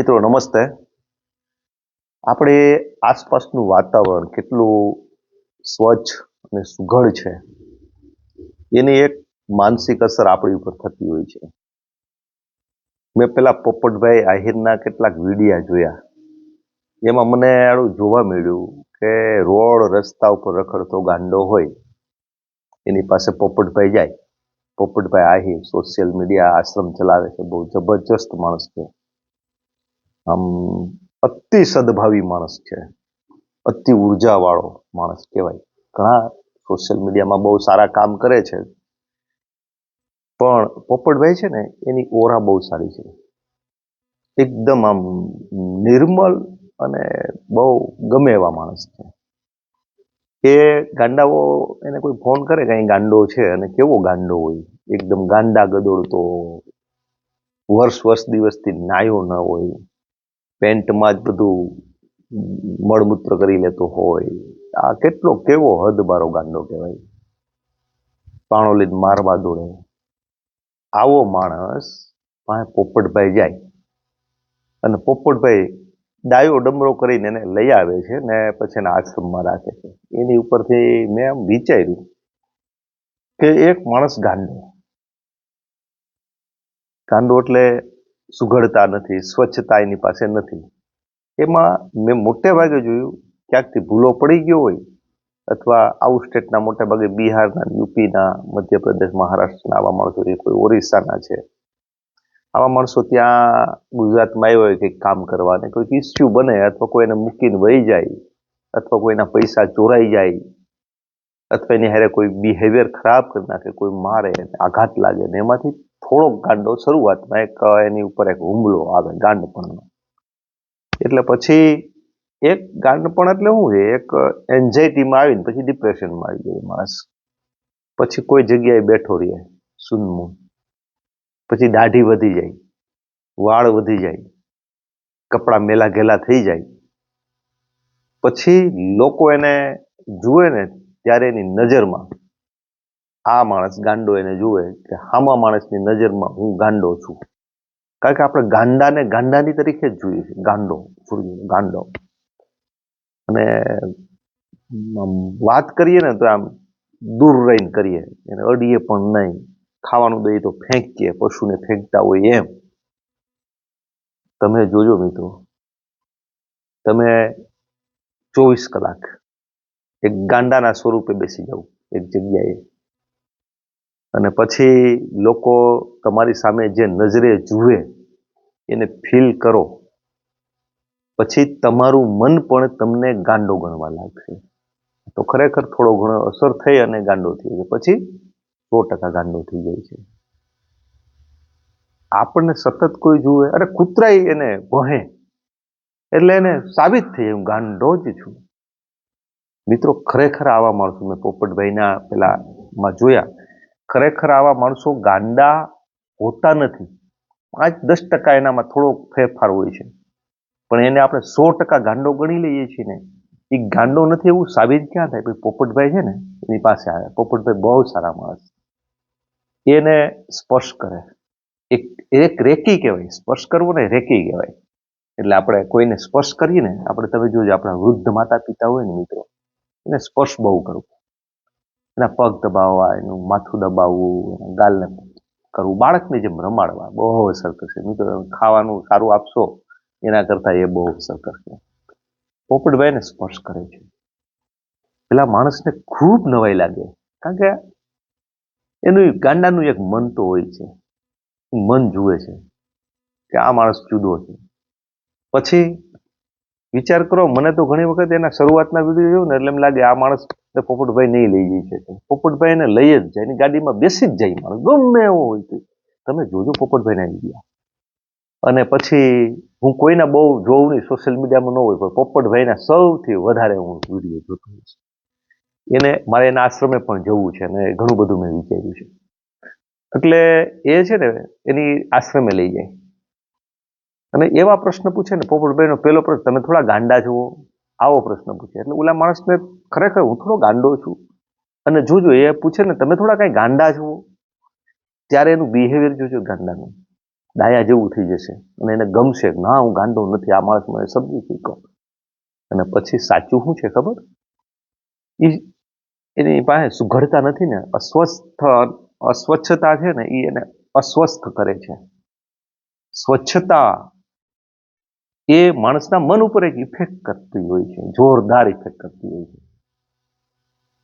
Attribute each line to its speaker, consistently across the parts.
Speaker 1: મિત્રો, નમસ્તે. આપણે આસપાસનું વાતાવરણ કેટલું સ્વચ્છ અને સુઘડ છે, એની એક માનસિક અસર આપણી ઉપર થતી હોય છે. મેં પેલા પોપટભાઈ આહિરના કેટલાક વિડિયા જોયા. એમાં મને આડું જોવા મળ્યું કે રોડ રસ્તા ઉપર રખડતો ગાંડો હોય, એની પાસે પોપટભાઈ જાય. પોપટભાઈ આહિર સોશિયલ મીડિયા આશ્રમ ચલાવે છે, બહુ જબરજસ્ત માણસ છે. આમ અતિ સદભાવી માણસ છે. અતિ ઉર્જાવાળો માણસ કહેવાય. ઘણા સોશિયલ મીડિયામાં બહુ સારા કામ કરે છે. પણ પોપટભાઈ છે ને, એની ઓરા બહુ સારી છે. એકદમ આમ નિર્મલ અને બહુ ગમે એવા માણસ છે. એ ગાંડાઓ, એને કોઈ ફોન કરે કે અહીં ગાંડો છે અને કેવો ગાંડો હોય? એકદમ ગાંડા ગદોળતો વર્ષ વર્ષ દિવસથી નાયો ન હોય. પેન્ટમાં જ બધું મળમૂત્ર કરી લેતો હોય. આ કેટલો કેવો હદ બારો ગાંડો કહેવાય. પાણો લઈને મારવા દોડે. આવો માણસ પાસે પોપટભાઈ જાય અને પોપટભાઈ ડાયો ડમરો કરીને એને લઈ આવે છે ને પછી એના આશ્રમમાં રાખે છે. એની ઉપરથી મેં આમ વિચાર્યું કે એક માણસ ગાંડો. ગાંડો એટલે સુઘડતા નથી, સ્વચ્છતા એની પાસે નથી. એમાં મેં મોટે ભાગે જોયું, ક્યાંકથી ભૂલો પડી ગયો હોય અથવા આઉટ સ્ટેટના મોટે ભાગે બિહારના, યુપીના, મધ્યપ્રદેશ, મહારાષ્ટ્રના આવા માણસો, એ કોઈ ઓરિસ્સાના છે. આવા માણસો ત્યાં ગુજરાતમાં આવ્યો હોય કંઈક કામ કરવાને, કોઈક ઇસ્યુ બને અથવા કોઈ એને મૂકીને વહી જાય, અથવા કોઈના પૈસા ચોરાઈ જાય, અથવા એની હારે કોઈ બિહેવિયર ખરાબ કરી નાખે, કોઈ મારે આઘાત લાગે ને, એમાંથી થોડોક ગાંડો શરૂઆતમાં એક એની ઉપર એક હુમલો આવે, ગાંડપણનો. એટલે પછી એક ગાંડપણ એટલે શું છે? એક એન્ઝાયટીમાં આવીને પછી ડિપ્રેશનમાં આવી જાય માણસ. પછી કોઈ જગ્યાએ બેઠો રહે, સુનમું. પછી દાઢી વધી જાય, વાળ વધી જાય, કપડાં મેલા ઘેલા થઈ જાય. પછી લોકો એને જુએ ને ત્યારે એની નજરમાં આ માણસ ગાંડો એને જુએ કે હામા માણસની નજરમાં હું ગાંડો છું. કારણ કે આપણે ગાંડાને ગાંડાની તરીકે જ જોઈએ છીએ. ગાંડો ગાંડો. અને વાત કરીએ ને તો આમ દૂર રહીને કરીએ. એને અડીએ પણ નહીં. ખાવાનું દઈએ તો ફેંકીએ, પશુને ફેંકતા હોય એમ. તમે જોજો મિત્રો. તમે ચોવીસ કલાક એક ગાંડાના સ્વરૂપે બેસી જાવ એક જગ્યાએ અને પછી લોકો તમારી સામે જે નજરે જુએ, એને ફીલ કરો. પછી તમારું મન પણ તમને ગાંડો ગણવા લાગશે. તો ખરેખર થોડો ઘણો અસર થઈ અને ગાંડો થઈ જાય પછી સો ટકા ગાંડો થઈ જાય છે. આપણને સતત કોઈ જુએ, અરે કૂતરાય એને ભહે એટલે એને સાબિત થઈ હું ગાંડો જ છું. મિત્રો, ખરેખર આવા માણસો મેં પોપટભાઈના પેલા માં જોયા. ખરેખર આવા માણસો ગાંડા હોતા નથી. પાંચ દસ ટકા એનામાં થોડો ફેરફાર હોય છે. પણ એને આપણે સો ટકા ગાંડો ગણી લઈએ છીએ ને, એ ગાંડો નથી એવું સાબિત ક્યાં થાય? ભાઈ પોપટભાઈ છે ને, એની પાસે આવે પોપટભાઈ બહુ સારા માણસ. એને સ્પર્શ કરે. એક એક રેકી કહેવાય. સ્પર્શ કરવો ને રેકી કહેવાય. એટલે આપણે કોઈને સ્પર્શ કરીએ ને, આપણે તમે જોજો આપણા વૃદ્ધ માતા પિતા હોય ને મિત્રો, એને સ્પર્શ બહુ કરવો. એના પગ દબાવવા, એનું માથું દબાવવું ગાલને કરવું. બાળકને જેમ રમાડવા, બહુ અસર કરશે મિત્રો ખાવાનું સારું આપશો, એના કરતાં એ બહુ અસર કરશે પોપટભાઈને સ્પર્શ કરે છે. પેલા માણસને ખૂબ નવાઈ લાગે. કારણ કે એનું ગાંડાનું એક મન તો હોય છે. મન જુએ છે કે આ માણસ જુદો છે. પછી વિચાર કરો, મને તો ઘણી વખત એના શરૂઆતના વીડિયો જોયું ને એટલે એમ લાગે આ માણસ પોપટભાઈ નહીં લઈ જઈ શકે પોપટભાઈ એને લઈ જ જાય એની ગાડીમાં બેસી જ જાય માણસ, ગમે એવો હોય તો. તમે જોજો પોપટભાઈને ગયા. અને પછી હું કોઈના બહુ જોઉં નહીં સોશિયલ મીડિયામાં ન હોય, પણ પોપટભાઈના સૌથી વધારે હું વીડિયો જોતો હોઉં છું. એને મારે એના આશ્રમે પણ જવું છે અને ઘણું બધું મેં વિચાર્યું છે. એટલે એ છે ને, એની આશ્રમે લઈ જાય. અને એવા પ્રશ્ન પૂછે ને પોપટભાઈનો પહેલો પ્રશ્ન, તમે થોડા ગાંડા જુઓ. આવો પ્રશ્ન પૂછે. એટલે ઓલા માણસને ખરેખર હું થોડો ગાંડો છું. અને જોજો, એ પૂછે ને, તમે થોડા કાંઈ ગાંડા જુઓ? ત્યારે એનું બિહેવિયર જોજો ગાંડાનું. ડાયા જેવું થઈ જશે. અને એને ગમશે ના, હું ગાંડો નથી. આ માણસ મને સમજી શીખો અને પછી સાચું શું છે ખબર? એ એની પાસે સુઘડતા નથી ને, અસ્વસ્થ, અસ્વચ્છતા છે ને એ એને અસ્વસ્થ કરે છે. સ્વચ્છતા. એ માણસના મન ઉપર એક ઇફેક્ટ કરતી હોય છે, જોરદાર ઇફેક્ટ કરતી હોય છે.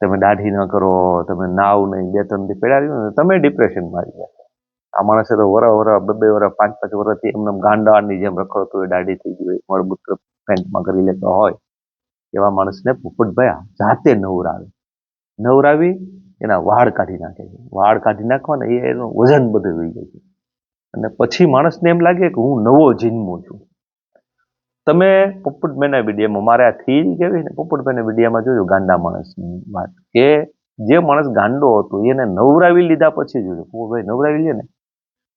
Speaker 1: તમે દાઢી ન કરો, તમે નાવ નહીં, બે ત્રણ દી પેડાવી ને, તમે ડિપ્રેશનમાં આવી ગયા. આ માણસે તો વરા વરા બે બે વરા પાંચ પાંચ વર્ષથી એમને ગાંડાની જેમ રખડતો હોય, દાઢી થઈ ગઈ હોય મળમૂત્ર પેન્ટમાં કરી લેતો હોય. એવા માણસને પોપટભાઈ જાતે નવરાવે. નવરાવી એના વાળ કાઢી નાખે છે. વાળ કાઢી નાખવા ને એ એનું વજન બધું વહી જાય છે. અને પછી માણસને એમ લાગે કે હું નવો જન્મો છું. તમે પોપટભાઈના વિડીયામાં મારે આ થિયરી કેવી ને પોપટભાઈના વિડીયામાં જોયું ગાંડા માણસની વાત. કે જે માણસ ગાંડો હતો, એને નવરાવી લીધા પછી જોજો. પોપટભાઈ નવરાવી લે ને,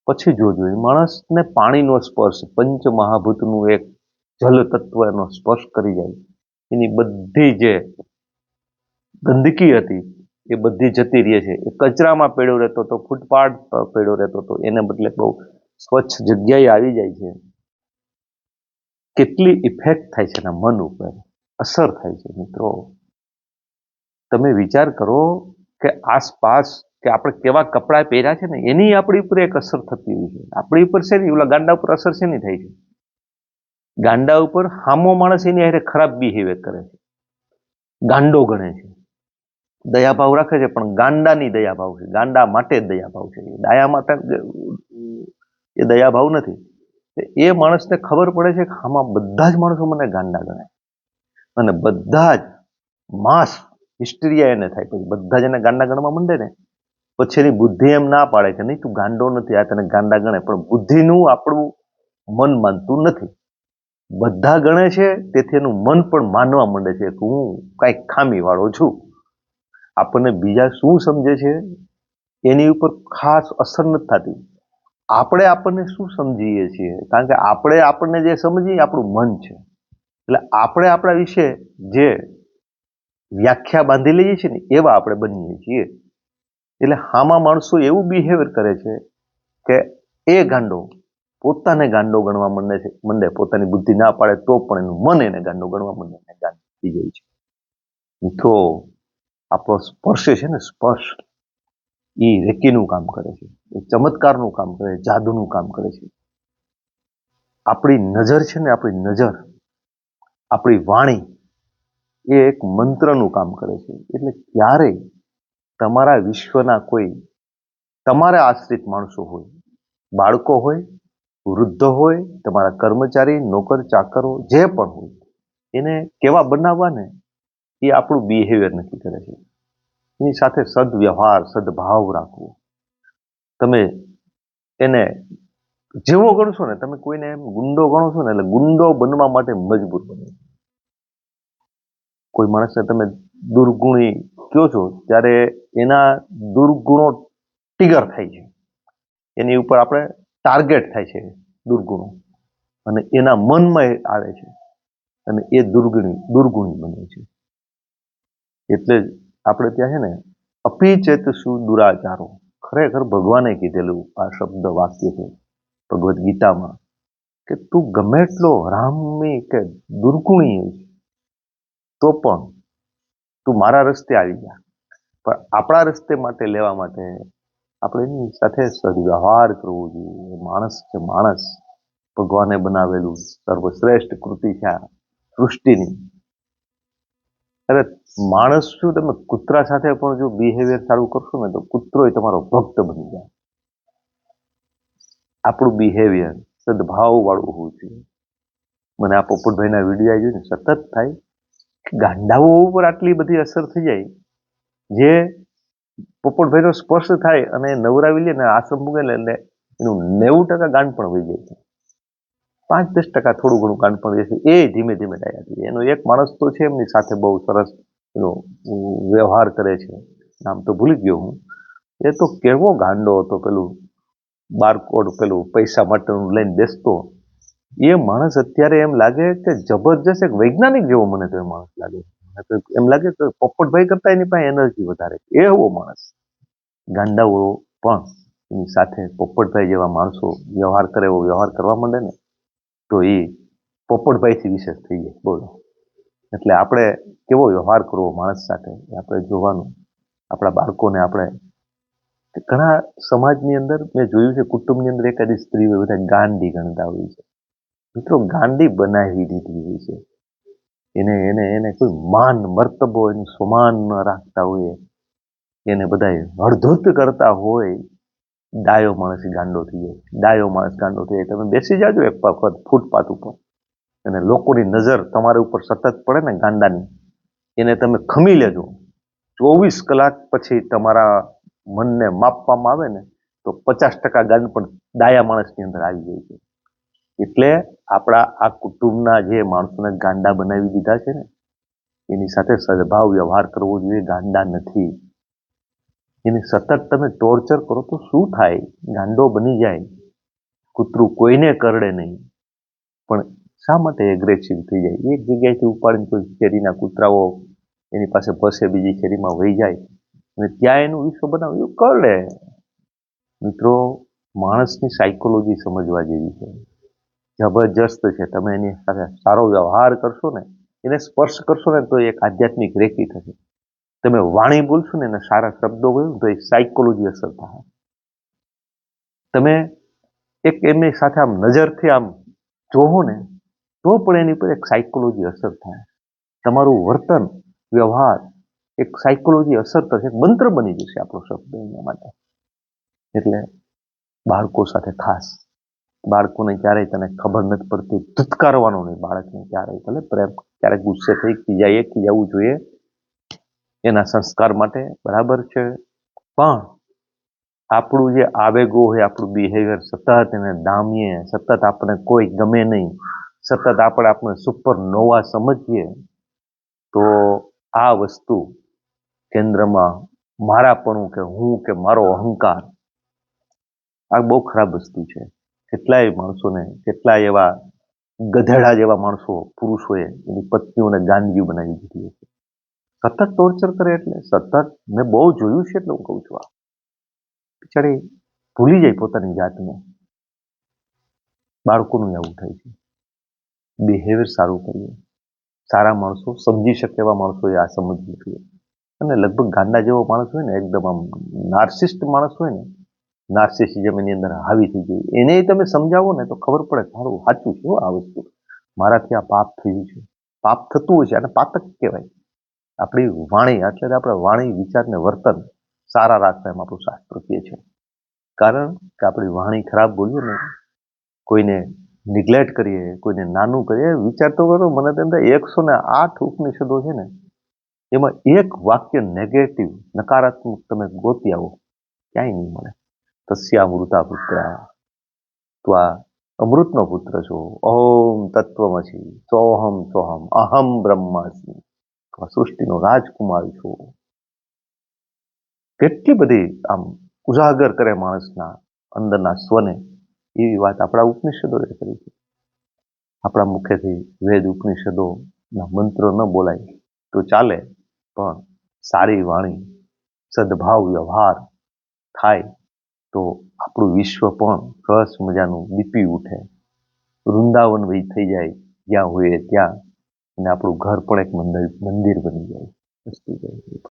Speaker 1: પછી જોજો. એ માણસને પાણીનો સ્પર્શ પંચ મહાભૂતનું એક જલ તત્વનો સ્પર્શ કરી જાય. એની બધી જે ગંદકી હતી, એ બધી જતી રહે છે. એ કચરામાં પેડો રહેતો હતો, ફૂટપાથ પેડ્યો રહેતો હતો, એને બદલે બહુ સ્વચ્છ જગ્યાએ આવી જાય છે. કેટલી ઇફેક્ટ થાય છે એના મન ઉપર? અસર થાય છે, મિત્રો. તમે વિચાર કરો કે આસપાસ કે આપણે કેવા કપડાં પહેર્યા છે ને, એની આપણી ઉપર એક અસર થતી હોય છે. આપણી ઉપર છે ને, ઓલા ગાંડા ઉપર અસર છે નહીં થાય છે? ગાંડા ઉપર હામો માણસ એની હારે ખરાબ બિહેવિયર કરે છે. ગાંડો ગણે છે. દયાભાવ રાખે છે, પણ ગાંડાની દયાભાવ છે. ગાંડા માટે જ દયાભાવ છે. દયા માટે એ દયાભાવ નથી. એ માણસને ખબર પડે છે કે આમાં બધા જ માણસો મને ગાંડા ગણાય. અને બધા જ માસ હિસ્ટરિયા એને થાય. પછી બધા જ એને ગાંડા ગણવા માંડે ને, પછી એની બુદ્ધિ એમ ના પાડે કે નહીં, તું ગાંડો નથી, આ તને ગાંડા ગણે પણ બુદ્ધિનું આપણું મન માનતું નથી. બધા ગણે છે, તેથી એનું મન પણ માનવા માંડે છે કે હું કાંઈક ખામીવાળો છું. આપણને બીજા શું સમજે છે? એની ઉપર ખાસ અસર નથી થતી. આપણે આપણને શું સમજીએ છીએ? કારણ કે આપણે આપણને જે સમજીએ આપણું મન છે. એટલે આપણે આપણા વિશે જે વ્યાખ્યા બાંધી લઈએ છીએ ને, એવા આપણે બનીએ છીએ. એટલે હામાં માણસો એવું બિહેવિયર કરે છે કે એ ગાંડો પોતાને ગાંડો ગણવા માંડે છે. મંડે પોતાની બુદ્ધિ ના પાડે તો પણ એનું મન એને ગાંડો ગણવા માંડે એને ગાંડો થઈ જાય છે. તો આપણો સ્પર્શ છે ને સ્પર્શ. એ રેકીનું કામ કરે છે, એ ચમત્કારનું કામ કરે છે જાદુનું કામ કરે છે. આપણી નજર છે ને, આપણી નજર, આપણી વાણી એ એક મંત્રનું કામ કરે છે. એટલે ક્યારેય તમારા વિશ્વના કોઈ, તમારા આશ્રિત માણસો હોય, બાળકો હોય, વૃદ્ધ હોય, તમારા કર્મચારી, નોકર, ચાકરો, જે પણ હોય, એને કેવા બનાવવા ને એ આપણું બિહેવિયર નક્કી કરે છે. એની સાથે સદવ્યવહાર, સદભાવ રાખવો. તમે એને જેવો ગણશો ને, તમે કોઈને એમ ગુંડો ગણો છો ને, એટલે ગુંડો બનવા માટે મજબૂર બને. કોઈ માણસને તમે દુર્ગુણી કહો છો, ત્યારે એના દુર્ગુણો ટીગર થાય છે. એની ઉપર આપણે ટાર્ગેટ થાય છે દુર્ગુણો. અને એના મનમાં આવે છે. અને એ દુર્ગુણી દુર્ગુણી બને છે. એટલે જ આપણે ત્યાં છે ને અપિચેત શું દુરાચારો. ખરેખર ભગવાને કીધેલું આ શબ્દ વાક્ય છે ભગવદ્ ગીતામાં કે તું ગમે એટલો રામી કે દુર્ગુણી તો પણ તું મારા રસ્તે આવી જા. પણ આપણા રસ્તે માટે લેવા માટે આપણે એની સાથે સદવ્યવહાર કરવો જોઈએ. માણસ છે માણસ. ભગવાને બનાવેલું સર્વશ્રેષ્ઠ કૃતિ છે સૃષ્ટિની. અરે માણસ શું, તમે કૂતરા સાથે પણ જો બિહેવિયર સારું કરશો ને, તો કૂતરો તમારો ભક્ત બની જાય. આપણું બિહેવિયર સદભાવ વાળું હોવું જોઈએ. મને આ પોપટભાઈના વીડિયો જોઈને સતત થાય ગાંડાઓ ઉપર આટલી બધી અસર થઈ જાય, જે પોપટભાઈનો સ્પર્શ થાય અને નવરાવી લે ને આશ્રમ મૂકે લે એનું નેવું ટકા ગાંડ પણ વહી જાય છે. પાંચ દસ ટકા થોડું ઘણું કાંડ પણ છે એ ધીમે ધીમે ડાયા થઈ એનો એક માણસ તો છે, એમની સાથે બહુ સરસ એનો વ્યવહાર કરે છે. નામ તો ભૂલી ગયો હું. એ તો કેવો ગાંડો હતો, પેલું બારકોડ, પેલું પૈસા માટેનું લઈને બેસતો. એ માણસ અત્યારે એમ લાગે કે જબરજસ્ત એક વૈજ્ઞાનિક જેવો મને તો એ માણસ લાગે એમ લાગે કે પોપટભાઈ કરતા એની પાસે એનર્જી વધારે એવો માણસ. ગાંડાઓ પણ એની સાથે પોપટભાઈ જેવા માણસો વ્યવહાર કરે એવો વ્યવહાર કરવા માંડે ને તો એ પોપટભાઈથી વિશેષ થઈ જાય. બોલો. એટલે આપણે કેવો વ્યવહાર કરવો માણસ સાથે? એ આપણે જોવાનું. આપણા બાળકોને આપણે ઘણા સમાજની અંદર મેં જોયું છે, કુટુંબની અંદર એકાદી સ્ત્રી હોય બધા ગાંડી ગણતા હોય છે. મિત્રો, ગાંડી બનાવી દીધી હોય છે. એને એને એને કોઈ માન, મર્તબો, એનું સમાન ન રાખતા હોય. એને બધા હળધૂત કરતા હોય. ડાયો માણસ ગાંડો થઈ જાય. ડાયો માણસ ગાંડો થઈ જાય. તમે બેસી જાજો એક વખત ફૂટપાથ ઉપર. અને લોકોની નજર તમારા ઉપર સતત પડે ને ગાંડાની. એને તમે ખમી લેજો. ચોવીસ કલાક પછી તમારા મનને માપવામાં આવે ને, તો પચાસ ટકા ગાંડ પણ ડાયા માણસની અંદર આવી જાય છે. એટલે આપણા આ કુટુંબના જે માણસોને ગાંડા બનાવી દીધા છે ને, એની સાથે સદભાવ વ્યવહાર કરવો જોઈએ. ગાંડા નથી. એને સતત તમે ટોર્ચર કરો તો શું થાય? ગાંડો બની જાય. કૂતરું કોઈને કરડે નહીં. પણ શા માટે એગ્રેસિવ થઈ જાય? એક જગ્યાએથી ઉપાડીને કોઈ શેરીના કૂતરાઓ એની પાસે ફસે બીજી શેરીમાં વહી જાય. અને ત્યાં એનું વિશ્વ બનાવ્યું. કરડે. મિત્રો, માણસની સાયકોલોજી સમજવા જેવી છે. જબરજસ્ત છે. તમે એની સાથે સારો વ્યવહાર કરશો ને, એને સ્પર્શ કરશો ને, તો એક આધ્યાત્મિક રેકી થશે. તમે વાણી બોલશો ને એને સારા શબ્દો બોલો તો એ સાયકોલોજી અસર થાય. તમે એક એમની સાથે આમ નજરથી આમ જોવો ને, તો પણ એની પર એક સાયકોલોજી અસર થાય. તમારું વર્તન, વ્યવહાર એક સાયકોલોજી અસર થશે મંત્ર બની જશે આપણો શબ્દ એના માટે. એટલે બાળકો સાથે ખાસ, બાળકોને ક્યારેય તને ખબર નથી પડતી ધુતકારવાનો નહીં, બાળકને ક્યારેય ભલે પ્રેમ, ક્યારેક ગુસ્સે થઈ, ખીજાઈએ, ખીજાવું જોઈએ એના સંસ્કાર માટે બરાબર છે. પણ આપણું જે આવેગો હોય, આપણું બિહેવિયર સતત એને દામીએ, સતત આપણે કોઈ ગમે નહીં, સતત આપણે આપણે સુપર નોવા સમજીએ તો આ વસ્તુ કેન્દ્રમાં મારાપણું કે હું કે મારો અહંકાર, આ બહુ ખરાબ વસ્તુ છે. કેટલાય માણસોને, કેટલાય એવા ગધેડા જેવા માણસો, પુરુષોએ એની પત્નીઓને ગાંધીઓ બનાવી દીધી છે સતત ટોર્ચર કરે એટલે સતત મેં બહુ જોયું છે એટલે હું કહું છું આ. બિચારી ભૂલી જાય પોતાની જાતને. બાળકોનું આવું થાય છે. બિહેવિયર સારું કરીએ. સારા માણસો, સમજી શકે એવા માણસોએ આ સમજવું જોઈએ. અને લગભગ ગાંડા જેવો માણસ હોય ને, એકદમ આમ નાર્સિસ્ટ માણસ હોય ને નાર્સિસિઝમ એની અંદર હાવી થઈ ગઈ. એને તમે સમજાવો ને તો ખબર પડે સારું સાચું છે આ વસ્તુ. મારાથી આ પાપ થયું છે. પાપ થતું હોય છે. અને પાતક કહેવાય. આપણી વાણી એટલે આપણે વાણી વિચારને વર્તન સારા રાખતા એમ આપણું શાસ્ત્ર કહે છે. કારણ કે આપણી વાણી ખરાબ બોલીએ ને, કોઈને નિગ્લેક્ટ કરીએ, કોઈને નાનું કરીએ, વિચાર તો કરો, મને તેમ એકસો ને આઠ ઉપનિષદો છે ને, એમાં એક વાક્ય નેગેટિવ નકારાત્મક તમે ગોતી આવો, ક્યાંય નહીં મળે. તસ્યામૃતા પુત્ર, તું આ અમૃતનો પુત્ર છો, ઓમ તત્વમસી, સોહમ સોહમ, અહમ બ્રહ્માસ્મિ આ સૃષ્ટિનો રાજકુમાર છો. કેટલી બધી આમ ઉજાગર કરે માણસના અંદરના સ્વને એવી વાત આપણા ઉપનિષદોએ કરી છે. આપણા મુખેથી વેદ ઉપનિષદોના મંત્રો ન બોલાય તો ચાલે, પણ સારી વાણી, સદભાવ વ્યવહાર થાય તો આપણું વિશ્વ પણ સરસ મજાનું દીપી ઉઠે. વૃંદાવન વય થઈ જાય, જ્યાં હોઈએ ત્યાં. અને આપણું ઘર પણ એક મંદિર મંદિર બની જાય.